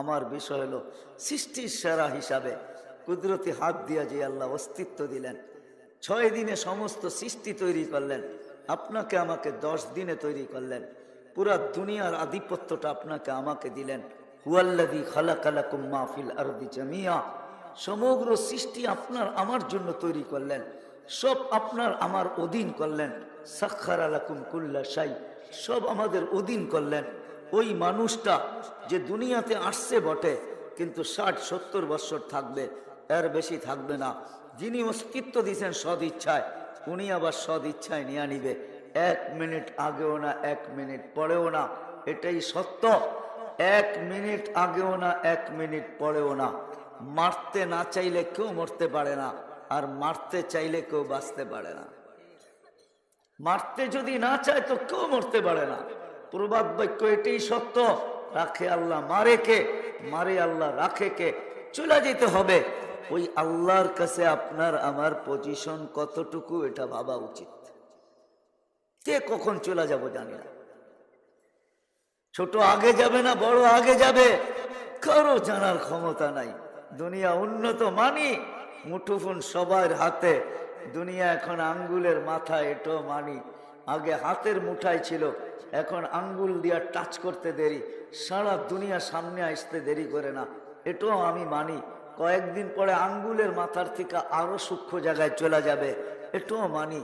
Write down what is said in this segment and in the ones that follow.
আমার বিষয় হলো সৃষ্টির সেরা হিসাবে কুদরতি হাত দিয়া যে আল্লাহ অস্তিত্ব দিলেন, ছয় দিনে সমস্ত সৃষ্টি তৈরি করলেন, আপনাকে আমাকে দশ দিনে তৈরি করলেন, পুরা দুনিয়ার আধিপত্যটা আপনাকে আমাকে দিলেন। হুয়াল্লাদি খালা খালাকালাকুম মাহফিল আরদি জামিয়া। সমগ্র সৃষ্টি আপনার আমার জন্য তৈরি করলেন, সব আপনার আমার অধীন করলেন। সাক্ষার আলাকুম কুল্লা সাই সব আমাদের অধীন করলেন। ওই মানুষটা যে দুনিয়াতে আসছে বটে, কিন্তু ষাট, সত্তর বৎসর থাকবে, এর বেশি থাকবে না। যিনি অস্তিত্ব দিয়েছেন সদ ইচ্ছায়, উনি আবার সদ ইচ্ছায় নিয়ে নিবে। এক মিনিট আগেও না, এক মিনিট পরেও না, এটাই সত্য। এক মিনিট আগেও না, এক মিনিট পরেও না। মারতে না চাইলে কেউ মরতে পারে না, আর মারতে চাইলে কেউ বাঁচতে পারে না। মারতে যদি না চায় তো কেউ মরতে পারে না। প্রবাদ বাক্য এটাই সত্য। রাখে আল্লাহ মারে কে? মারে আল্লাহ রাখে কে? চলে যেতে হবে। ওই আল্লাহর কাছে আপনার আমার পজিশন কতটুকু এটা ভাবা উচিত? কে কখন চলে যাব জানি না। ছোট আগে যাবে না, বড় আগে যাবে। কারও জানার ক্ষমতা নাই। দুনিয়া উন্নত মানি, মুঠোফোন সবার হাতে। দুনিয়া এখন আঙ্গুলের মাথা এটো মানি। আগে হাতের মুঠাই ছিল, এখন আঙ্গুল দিয়া টাচ করতে দেরি, সারা দুনিয়া সামনে আসতে দেরি করে না। এটাও আমি মানি, কয়েকদিন পরে আঙ্গুলের মাথার থেকে আরও সূক্ষ্ম জায়গায় চলে যাবে, এটাও মানি।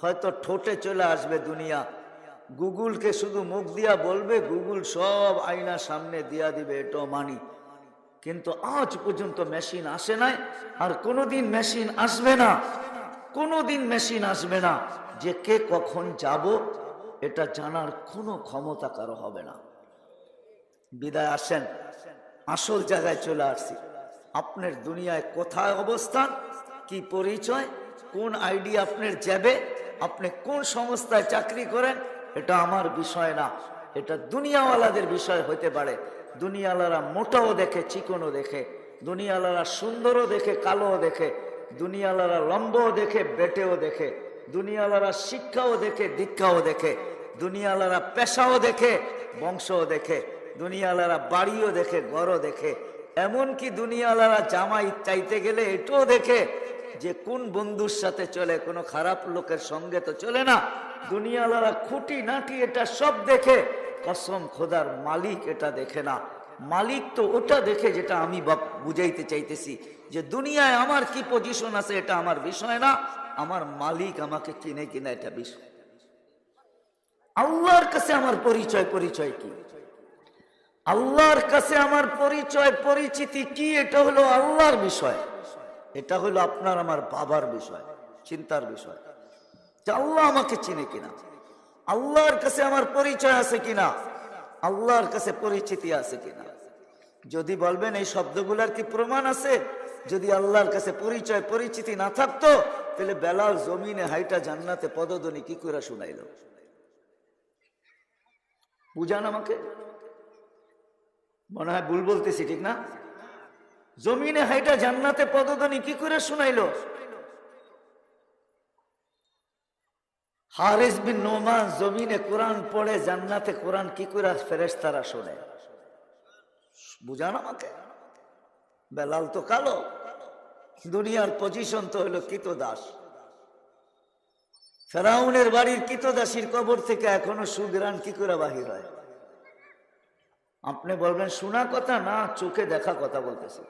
হয়তো ঠোঁটে চলে আসবে দুনিয়া। গুগলকে শুধু মুখ দিয়া বলবে, গুগল সব আয়না সামনে দিয়া দিবে, এটাও মানি। কিন্তু আজ পর্যন্ত মেশিন আসে নাই, আর কোনোদিন মেশিন আসবে না, কোনোদিন মেশিন আসবে না। কে কখন যাব, এটা জানার কোনো ক্ষমতা কারও হবে না। বিদায় আসেন, আসল জায়গায় চলে আসছি। আপনার দুনিয়ায় কোথায় অবস্থান, কি পরিচয়, কোন আইডিয়া আপনার যাবে আপনি কোন সংস্থায় চাকরি করেন, এটা আমার বিষয় না। এটা দুনিয়াওয়ালাদের বিষয় হতে পারে। দুনিয়াওয়ালারা মোটাও দেখে, চিকনও দেখে। দুনিয়াওয়ালারা সুন্দরও দেখে, কালোও দেখে। দুনিয়াওয়ালারা লম্বও দেখে, বেটেও দেখে। দুনিয়াওয়ালারা শিক্ষাও দেখে, দীক্ষাও দেখে দুনিয়ালারা পেশাও দেখে, বংশও দেখে দুনিয়ালারা বাড়িও দেখে, ঘরও দেখে। এমনকি দুনিয়ালারা জামাই চাইতে গেলে এটাও দেখে যে কোন বন্ধুর সাথে চলে, কোনো খারাপ লোকের সঙ্গে তো চলে না। দুনিয়ালারা খুঁটি নাটি এটা সব দেখে, কসম খোদার মালিক এটা দেখে না। মালিক তো ওটা দেখে যেটা আমি বুঝাইতে চাইতেছি যে দুনিয়ায় আমার কি পজিশন আছে এটা আমার বিষয় না, আমার মালিক আমাকে কিনে কিনা এটা বিষয়। আল্লাহর কাছে আমার পরিচয় পরিচয় কি? আল্লাহর কাছে আমার পরিচয়, পরিচিতি কি? এটা হলো আল্লাহর বিষয়। এটা হলো আপনার, আমার বাবার বিষয়, চিন্তার বিষয়। আল্লাহ আমাকে চিনে কিনা। আল্লাহর কাছে আমার পরিচয় আছে কিনা? আল্লাহর কাছে পরিচিতি আছে কিনা? যদি বলবেন এই শব্দগুলার কি প্রমাণ আছে? যদি আল্লাহর কাছে পরিচয়, পরিচিতি না থাকতো, তাহলে বেলাল জমিনে হাইটা জান্নাতে পদধ্বনি কি করে শুনাইল? বুঝান আমাকে? মনে হয় ভুল বলতেছি, ঠিক না? জমিনে হাইটা জান্নাতে পদধ্বনি কি করে শুনাইলো? হারিস বিন নোমান জমিনে কোরআন পড়ে, জান্নাতে কোরআন কি করে ফেরেশতারা শোনে? বুঝান আমাকে? বেলাল তো কালো। দুনিয়ার পজিশন তো হলো কিতদাস। ফেরাউনের বাড়ির কিতদাসীর কবর থেকে এখনও সুগ্রান কি করে বাহির হয়? আপনি বলবেন, শোনা কথা না, চোখে দেখা কথা বলতেছি।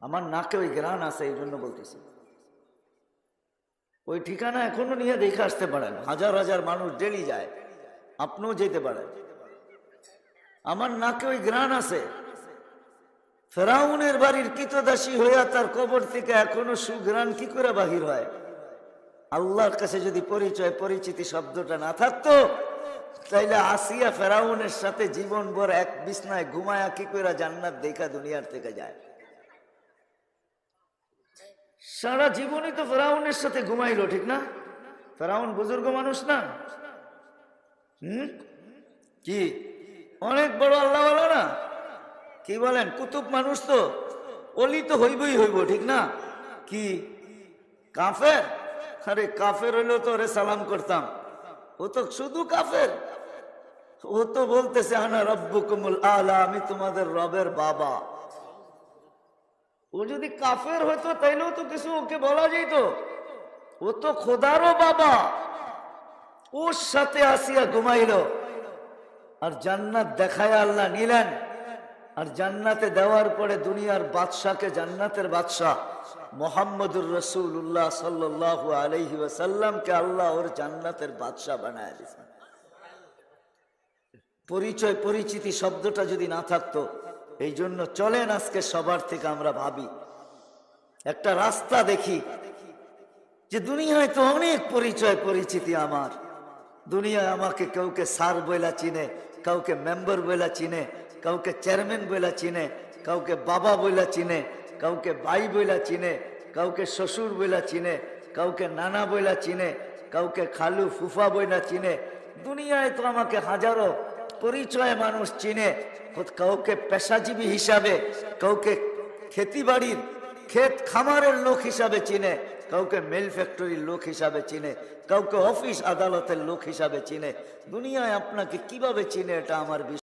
আমার নাকে ওই গ্রান আছে এই জন্য বলতেছি। ওই ঠিকানা এখনও নিয়ে দেখে আসতে পারেন হাজার হাজার মানুষ ডেলি যায়। আপনিও যেতে পারেন। আমার নাকে ওই গ্রান আছে। ফেরাউনের বাড়ির কিতদাসী হইয়া তার কবর থেকে এখনও সুগ্রান কি করে বাহির হয়? আল্লাহর কাছে যদি পরিচয়, পরিচিতি শব্দটা না থাকতো, তাইলে আসিয়া ফেরাউনের সাথে জীবন ভর এক বিছনায় ঘুমায়া কি করে জান্নাত দেখা দুনিয়ার থেকে যায়? সারা জীবনই তো ফেরাউনের সাথে ঘুমাইলো, ঠিক না? ফেরাউন বুজুর্গ মানুষ না? হুম? কি? অনেক বড় আল্লাহ না? কি বলেন, কুতুব মানুষ তো? অলি তো হইবই হইব, ঠিক না? কি? কাফের? আরে, কাফের হইলেও তো ওরে সালাম করতাম। ও তো শুধু কাফের। ও তো বলতেছে, আনা রব্বুকুমুল আলা আমি তোমাদের রবের বাবা। ও যদি কাফের হতো, তাইলেও তো কিছু ওকে বলা যেত ও তো খোদারও বাবা। ওর সাথে আসিয়া ঘুমাইল। আর জান্নাত দেখায় আল্লাহ নিলেন। আর জান্নাতে দেওয়ার পরে দুনিয়ার বাদশাকে জান্নাতের বাদশাহ মোহাম্মদুর রসুল্লাহ সাল্লাহ আলহি ওয়াসাল্লামকে আল্লাহ ওর জান্নাতের বাদশাহ বানায় দিয়েছেন। পরিচয়, পরিচিতি শব্দটা যদি না থাকতো এই জন্য চলেন আজকে সবার থেকে আমরা ভাবি, একটা রাস্তা দেখি, যে দুনিয়ায় তো অনেক পরিচয় পরিচিতি আমার। দুনিয়ায় আমাকে কাউকে স্যার বইলা চিনে, কাউকে মেম্বার বইলা চিনে, কাউকে চেয়ারম্যান বইলা চিনে, কাউকে বাবা বইলা চিনে, কাউকে ভাই বইলা চিনে, কাউকে শ্বশুর বইলা চিনে, কাউকে নানা বইলা চিনে, কাউকে খালু ফুফা বইলা চিনে। দুনিয়ায় তো আমাকে হাজারো পরিচয় মানুষ চিনে কাউকে পেশাজীবী হিসাবে, কাউকে খেতিবাড়ির ক্ষেত খামারের লোক হিসাবে চিনে, কাউকে মেল ফ্যাক্টরির লোক হিসাবে চিনে, কাউকে অফিস আদালতের লোক হিসাবে চিনে। দুনিয়ায় আপনাকে কীভাবে চিনে এটা আমার বিষয়